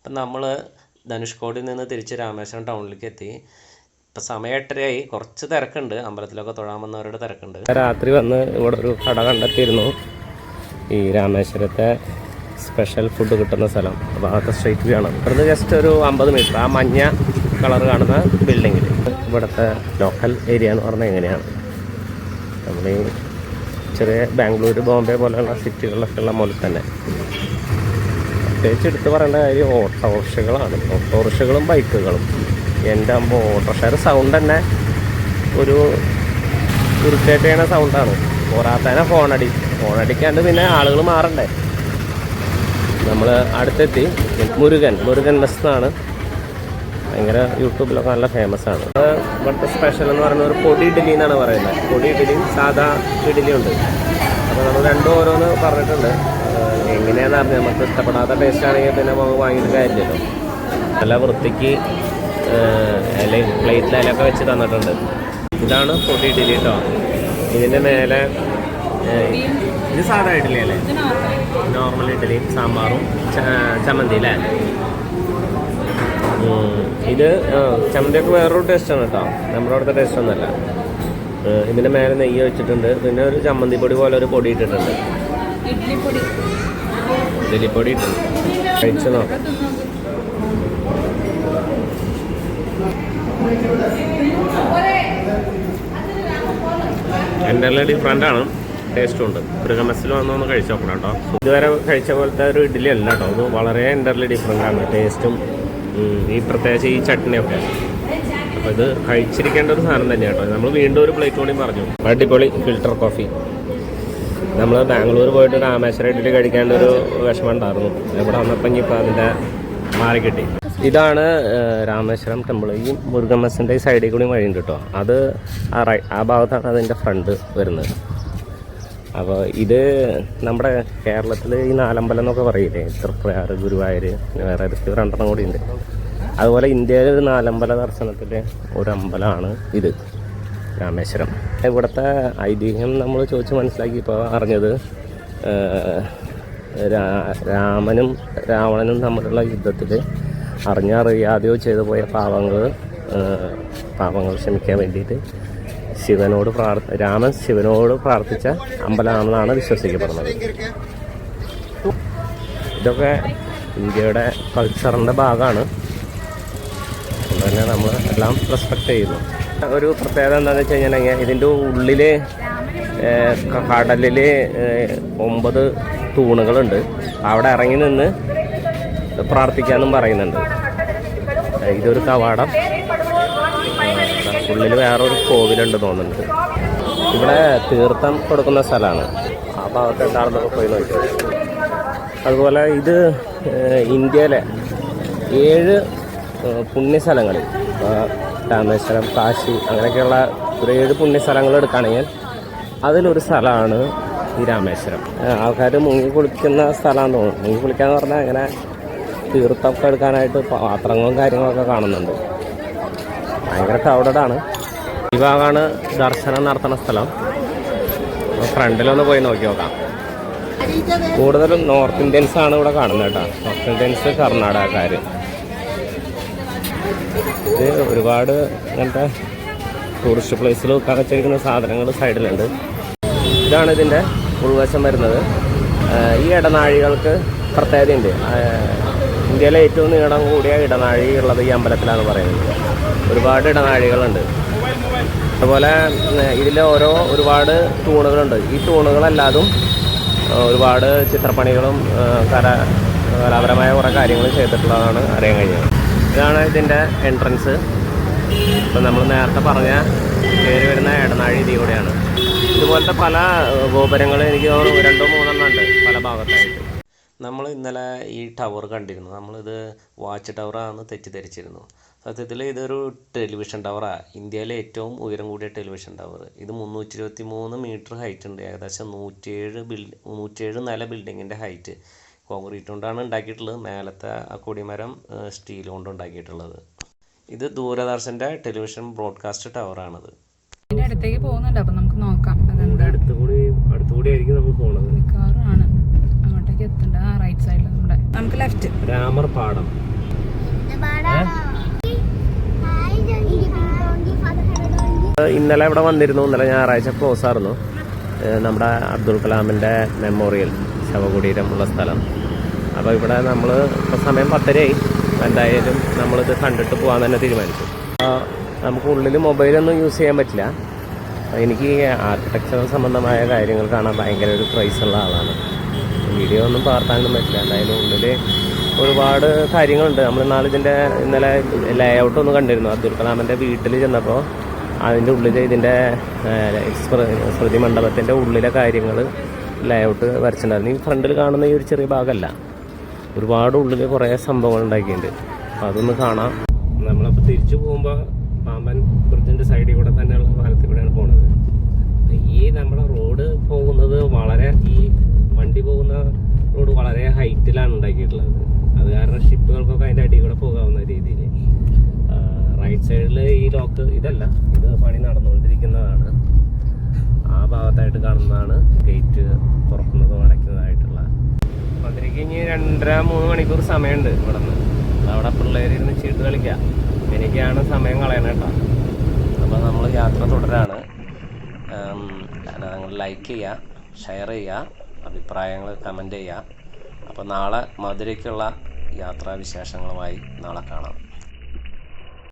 ഇപ്പം നമ്മൾ ധനുഷ്കോടിയിൽ നിന്ന് തിരിച്ച് രാമേശ്വരം ടൗണിലേക്ക് എത്തി. ഇപ്പം സമയം എട്ടരയായി. കുറച്ച് തിരക്കുണ്ട്. അമ്പലത്തിലൊക്കെ തൊഴാൻ വന്നവരുടെ തിരക്കുണ്ട്. രാത്രി വന്ന് ഇവിടെ ഒരു കട കണ്ടെത്തിയിരുന്നു. ഈ രാമേശ്വരത്തെ സ്പെഷ്യൽ ഫുഡ് കിട്ടുന്ന സ്ഥലം. ഭാഗത്തെ സ്ട്രീറ്റ് വ്യൂ ആണ്. ഇവിടുന്ന് ജസ്റ്റ് ഒരു അമ്പത് മീറ്റർ ആ മഞ്ഞ കളർ കാണുന്ന ബിൽഡിങ്ങിൽ ഇവിടുത്തെ ലോക്കൽ ഏരിയ എന്ന് പറഞ്ഞാൽ എങ്ങനെയാണ്? നമ്മൾ ഈ ചെറിയ ബാംഗ്ലൂർ ബോംബെ പോലെയുള്ള സിറ്റികളിലൊക്കെ ഉള്ള തന്നെ. പ്രത്യേകിച്ച് എടുത്ത് പറയേണ്ട കാര്യം ഓട്ടോറിക്ഷകളാണ്. ഓട്ടോറിക്ഷകളും ബൈക്കുകളും. എന്റെ അമ്പോൾ ഓട്ടോറിക്ഷയുടെ സൗണ്ട് തന്നെ ഒരു ഇറിറ്റേറ്റ് ചെയ്യണ സൗണ്ടാണ് പോരാത്തന്നെ ഫോണടി ഫോണടിക്കാണ്ട് പിന്നെ ആളുകൾ മാറണ്ടേ. നമ്മൾ അടുത്തെത്തി. മുരുകൻ. മുരുകൻ മെസ് എന്നാണ് ഭയങ്കര യൂട്യൂബിലൊക്കെ നല്ല ഫേമസ് ആണ്. ഇവിടുത്തെ സ്പെഷ്യൽ എന്ന് പറയുന്നത് ഒരു പൊടി ഇഡ്ഡലി എന്നാണ് പറയുന്നത്. പൊടി ഇഡ്ഡലിയും സാധാ ഇഡ്ഡലിയും ഉണ്ട്. അപ്പോൾ നമ്മൾ രണ്ടും ഓരോന്ന് പറഞ്ഞിട്ടുണ്ട്. എങ്ങനെയാണെന്ന് അറിഞ്ഞ് നമുക്ക് ഇഷ്ടപ്പെടാത്ത ടേസ്റ്റ് ആണെങ്കിൽ പിന്നെ നമുക്ക് വാങ്ങിയിട്ട് കാര്യമില്ലല്ലോ. നല്ല വൃത്തിക്ക് ഇല പ്ലേറ്റിൽ ഇലയൊക്കെ വെച്ച് തന്നിട്ടുണ്ട്. ഇതാണ് പൊടി ഇഡ്ഡലി കേട്ടോ ഇതിന്റെ മേലെ ഇത് സാധാ ഇഡ്ഡലി അല്ലേ? നോർമൽ ഇഡ്ഡലിയും സാമ്പാറും ചമ്മന്തി അല്ലേ. ഇത് ചമ്മന്തിയൊക്കെ വേറൊരു ടേസ്റ്റാണ് കേട്ടോ നമ്മുടെ അവിടുത്തെ ടേസ്റ്റ് ഒന്നുമല്ല. ഇതിന്റെ മേലെ നെയ്യ് വെച്ചിട്ടുണ്ട് പിന്നെ ഒരു ചമ്മന്തി പൊടി പോലെ ഒരു പൊടി ഇട്ടിട്ടുണ്ട്. ഇഡ്ലിപ്പൊടി. കഴിച്ചതോ? കഴിച്ചു എന്റെ എല്ലാം ഡിഫറെന്റ് ആണ്. ടേസ്റ്റും ഉണ്ട്. മൃഗമസിൽ വന്നൊന്ന് കഴിച്ചു നോക്കണം കേട്ടോ. ഇതുവരെ കഴിച്ച പോലത്തെ ഒരു ഇഡ്ഡലി അല്ല കേട്ടോ. അത് വളരെ എന്റർലി ഡിഫറെന്റ് ആണ്. ടേസ്റ്റും ഈ പ്രത്യേകിച്ച് ഈ ചട്നിയൊക്കെ. അപ്പോൾ ഇത് കഴിച്ചിരിക്കേണ്ട ഒരു സാധനം തന്നെയാണ് കേട്ടോ. നമ്മൾ വീണ്ടും ഒരു പ്ലേറ്റ് കൂടി പറഞ്ഞു. അടിപൊളി ഫിൽട്ടർ കോഫി നമ്മൾ ബാംഗ്ലൂർ പോയിട്ട് രാമേശ്വരം ഇഡ്ഡലി കഴിക്കേണ്ട ഒരു വിഷമം ഉണ്ടായിരുന്നു. ഇവിടെ വന്നപ്പോൾ ഇനിയിപ്പോൾ അതിന്റെ മാറി കിട്ടി. ഇതാണ് രാമേശ്വരം ടെമ്പിൾ ഈ മുരുകമ്മസിന്റെ ഈ സൈഡിൽ കൂടി വഴിയുണ്ട് കേട്ടോ. അത് ആ റൈ ആ ഭാഗത്താണ് അതിന്റെ ഫ്രണ്ട് വരുന്നത്. അപ്പോൾ ഇത് നമ്മുടെ കേരളത്തിൽ ഈ നാലമ്പലം എന്നൊക്കെ പറയില്ലേ? തൃപ്രയാർ ഗുരുവായൂർ വേറെ ഏതൊക്കെ രണ്ടെണ്ണം കൂടി ഉണ്ട് അതുപോലെ ഇന്ത്യയിലെ ഒരു നാലമ്പല ദർശനത്തിലെ ഒരു അമ്പലമാണ് ഇത്. രാമേശ്വരം. ഇവിടുത്തെ ഐതിഹ്യം നമ്മൾ ചോദിച്ച് മനസ്സിലാക്കിയപ്പോൾ അറിഞ്ഞത് രാമനും രാവണനും തമ്മിലുള്ള യുദ്ധത്തിൽ അറിഞ്ഞറിയാതെയോ ചെയ്തു പോയ പാവങ്ങൾ പാപങ്ങൾ ക്ഷമിക്കാൻ വേണ്ടിയിട്ട് ശിവനോട് പ്രാർത്ഥ രാമൻ ശിവനോട് പ്രാർത്ഥിച്ച അമ്പലമാണെന്നാണ് വിശ്വസിക്കപ്പെടുന്നത്. ഇതൊക്കെ ഇന്ത്യയുടെ കൾച്ചറിന്റെ ഭാഗമാണ്. അതുപോലെ തന്നെ നമ്മൾ എല്ലാം റെസ്പെക്റ്റ് ചെയ്യുന്നു. ഒരു പ്രത്യേകത എന്താണെന്ന് വെച്ച് കഴിഞ്ഞാൽ ഇതിന്റെ ഉള്ളിൽ കടലിൽ ഒമ്പത് തൂണുകളുണ്ട്. അവിടെ ഇറങ്ങി നിന്ന് പ്രാർത്ഥിക്കാമെന്നും പറയുന്നുണ്ട്. ഇതൊരു കവാടം. ഉള്ളിൽ വേറൊരു കോവിലുണ്ട് തോന്നുന്നുണ്ട്. ഇവിടെ തീർത്ഥം കൊടുക്കുന്ന സ്ഥലമാണ്. ആ ഭാഗത്ത് എന്താണെന്നൊക്കെ പോയി നോക്കിയത് അതുപോലെ ഇത് ഇന്ത്യയിലെ ഏഴ് പുണ്യസ്ഥലങ്ങളിൽ പുണ്യസ്ഥലങ്ങൾ ആ, രാമേശ്വരം കാശി അങ്ങനെയൊക്കെയുള്ള ഒരു ഏഴ് പുണ്യസ്ഥലങ്ങൾ എടുക്കുകയാണെങ്കിൽ അതിലൊരു സ്ഥലമാണ് ഈ രാമേശ്വരം. ആൾക്കാർ മുങ്ങി കുളിക്കുന്ന സ്ഥലമാണെന്ന് തോന്നുന്നു. മുങ്ങി കുളിക്കാന്ന് പറഞ്ഞാൽ അങ്ങനെ തീർത്ഥമൊക്കെ എടുക്കാനായിട്ട് പാത്രങ്ങളും കാര്യങ്ങളൊക്കെ കാണുന്നുണ്ട്. ഭയങ്കര ക്രൗഡഡാണ് ഈ ഭാഗമാണ് ദർശനം നടത്തുന്ന സ്ഥലം. ഫ്രണ്ടിലൊന്ന് പോയി നോക്കി നോക്കാം. കൂടുതലും നോർത്ത് ഇന്ത്യൻസ് ആണ് ഇവിടെ കാണുന്നത് കേട്ടോ. നോർത്ത് ഇന്ത്യൻസ് കർണാടകക്കാർ ഇത് ഒരുപാട് ഇങ്ങനത്തെ ടൂറിസ്റ്റ് പ്ലേസിൽ വെക്കാൻ വെച്ചിരിക്കുന്ന സാധനങ്ങൾ സൈഡിലുണ്ട്. ഇതാണ് ഇതിന്റെ ഉൾവശം വരുന്നത്. ഈ ഇടനാഴികൾക്ക് പ്രത്യേകതയുണ്ട്. ഇന്ത്യയിലെ ഏറ്റവും നീളം കൂടിയ ഇടനാഴി ഉള്ളത് ഈ അമ്പലത്തിലാണ് പറയുന്നത്. ഒരുപാട് ഇടനാഴികളുണ്ട്. അതുപോലെ ഇതിൽ ഓരോ ഒരുപാട് തൂണുകളുണ്ട്. ഈ തൂണുകളല്ലാതും ഒരുപാട് ചിത്രപ്പണികളും കല കലാപരമായ കുറേ കാര്യങ്ങളും ചെയ്തിട്ടുള്ളതാണ് അറിയാൻ കഴിഞ്ഞത് ഇതാണ് ഇതിന്റെ എൻട്രൻസ് ഇപ്പം നമ്മൾ നേരത്തെ പറഞ്ഞ പേര് വരുന്ന ഇടനാഴി ഇതി കൂടെയാണ് ഇതുപോലത്തെ പല ഗോപുരങ്ങൾ എനിക്ക് രണ്ടോ മൂന്നെണ്ണം ഉണ്ട് പല ഭാഗത്തായിട്ട്. നമ്മൾ ഇന്നലെ ഈ ടവർ കണ്ടിരുന്നു. നമ്മളിത് വാച്ച് ടവറാണെന്ന് തെറ്റിദ്ധരിച്ചിരുന്നു. സത്യത്തിൽ ഇതൊരു ടെലിവിഷൻ ടവറാണ് ഇന്ത്യയിലെ ഏറ്റവും ഉയരം കൂടിയ ടെലിവിഷൻ ടവർ ഇത് മുന്നൂറ്റി ഇരുപത്തി മൂന്ന് മീറ്റർ ഹൈറ്റ് ഉണ്ട്. ഏകദേശം നൂറ്റിയേഴ് ബിൽഡ് നൂറ്റിയേഴ് നില ബിൽഡിങ്ങിന്റെ ഹൈറ്റ് കോൺക്രീറ്റ് കൊണ്ടാണ് ഉണ്ടാക്കിയിട്ടുള്ളത്. മേലത്തെ ആ കൊടിമരം സ്റ്റീൽ കൊണ്ട് ഉണ്ടാക്കിയിട്ടുള്ളത്. ഇത് ദൂരദർശന്റെ ടെലിവിഷൻ ബ്രോഡ്കാസ്റ്റ് ടവറാണിത്. ആണത് അടുത്തേക്ക് പോകുന്നുണ്ട്. അപ്പൊ നമുക്ക് നോക്കാം. അടുത്തുകൂടി അടുത്തുകൂടി ആയിരിക്കും നമ്മൾ പോകുന്നത് അങ്ങോട്ടേക്ക് എത്തണ്ട. ആ റൈറ്റ് സൈഡിൽ നമ്മുടെ നമുക്ക് ലെഫ്റ്റ് രാമർ പാടം. ഇന്നലെ ഇവിടെ വന്നിരുന്നു. ഇന്നലെ ഞായറാഴ്ച ക്ലോസ് ആയിരുന്നു. നമ്മുടെ അബ്ദുൽ കലാമിന്റെ മെമ്മോറിയൽ ശവകുടീരമുള്ള സ്ഥലം. അപ്പോൾ ഇവിടെ നമ്മൾ ഇപ്പോൾ സമയം പത്തരയായി. എന്തായാലും നമ്മളിത് കണ്ടിട്ട് പോകാൻ തന്നെ തീരുമാനിച്ചു. നമുക്ക് ഉള്ളിൽ മൊബൈലൊന്നും യൂസ് ചെയ്യാൻ പറ്റില്ല. എനിക്ക് ആർക്കിടെക്ചർ സംബന്ധമായ കാര്യങ്ങൾ കാണാൻ ഭയങ്കര ഒരു ക്രൈസ് ഉള്ള ആളാണ്. വീഡിയോ ഒന്നും പകർത്താനൊന്നും പറ്റില്ല. എന്തായാലും ഉള്ളിൽ ഒരുപാട് കാര്യങ്ങളുണ്ട്. നമ്മൾ നാളെ ഇതിന്റെ ഇന്നലെ ലേ ഔട്ട് ഒന്ന് കണ്ടിരുന്നു. അബ്ദുൽ കലാമിന്റെ വീട്ടിൽ ചെന്നപ്പോൾ അതിന്റെ ഉള്ളിൽ ഇതിന്റെ സ്മൃതി മണ്ഡപത്തിന്റെ ഉള്ളിലെ കാര്യങ്ങൾ ലേ ഔട്ട് വരച്ചിട്ടുണ്ടായിരുന്നു. ഈ ഫ്രണ്ടിൽ കാണുന്ന ഈ ഒരു ചെറിയ ഭാഗമല്ല ഒരുപാട് ഉള്ളിൽ കുറേ സംഭവങ്ങൾ ഉണ്ടാക്കിയിട്ടുണ്ട്. അതൊന്ന് കാണാം. നമ്മളപ്പോൾ തിരിച്ചു പോകുമ്പോൾ പാമ്പൻ ബ്രിഡ്ജിന്റെ സൈഡിൽ കൂടെ തന്നെയുള്ള പാലത്തിൽ കൂടെയാണ് പോണത്. ഈ നമ്മുടെ റോഡ് പോകുന്നത് വളരെ ഈ വണ്ടി പോകുന്ന റോഡ് വളരെ ഹൈറ്റിലാണ് ഉണ്ടാക്കിയിട്ടുള്ളത്. അത് കാരണം ഷിപ്പുകൾക്കൊക്കെ അതിന്റെ അടിയിൽ കൂടെ പോകാവുന്ന രീതിയിൽ റൈറ്റ് സൈഡിൽ ഈ ലോക്ക് ഇതല്ല. ഇത് പണി നടന്നുകൊണ്ടിരിക്കുന്നതാണ്. ആ ഭാഗത്തായിട്ട് കാണുന്നതാണ് ഗേറ്റ് തുറക്കുന്നതും. രണ്ടര മൂന്ന് മണിക്കൂർ സമയമുണ്ട് ഇവിടെ നിന്ന് അവിടെ പിള്ളേരിരുന്ന് ചീട്ട് കളിക്കാം. എനിക്കാണ് സമയം കളയണം കേട്ടോ. അപ്പോൾ നമ്മൾ യാത്ര തുടരാണ്. നിങ്ങൾ ലൈക്ക് ചെയ്യുക ഷെയർ ചെയ്യുക അഭിപ്രായങ്ങൾ കമന്റ് ചെയ്യുക അപ്പോൾ നാളെ മധുരയ്ക്കുള്ള യാത്രാവിശേഷങ്ങളുമായി നാളെ കാണാം.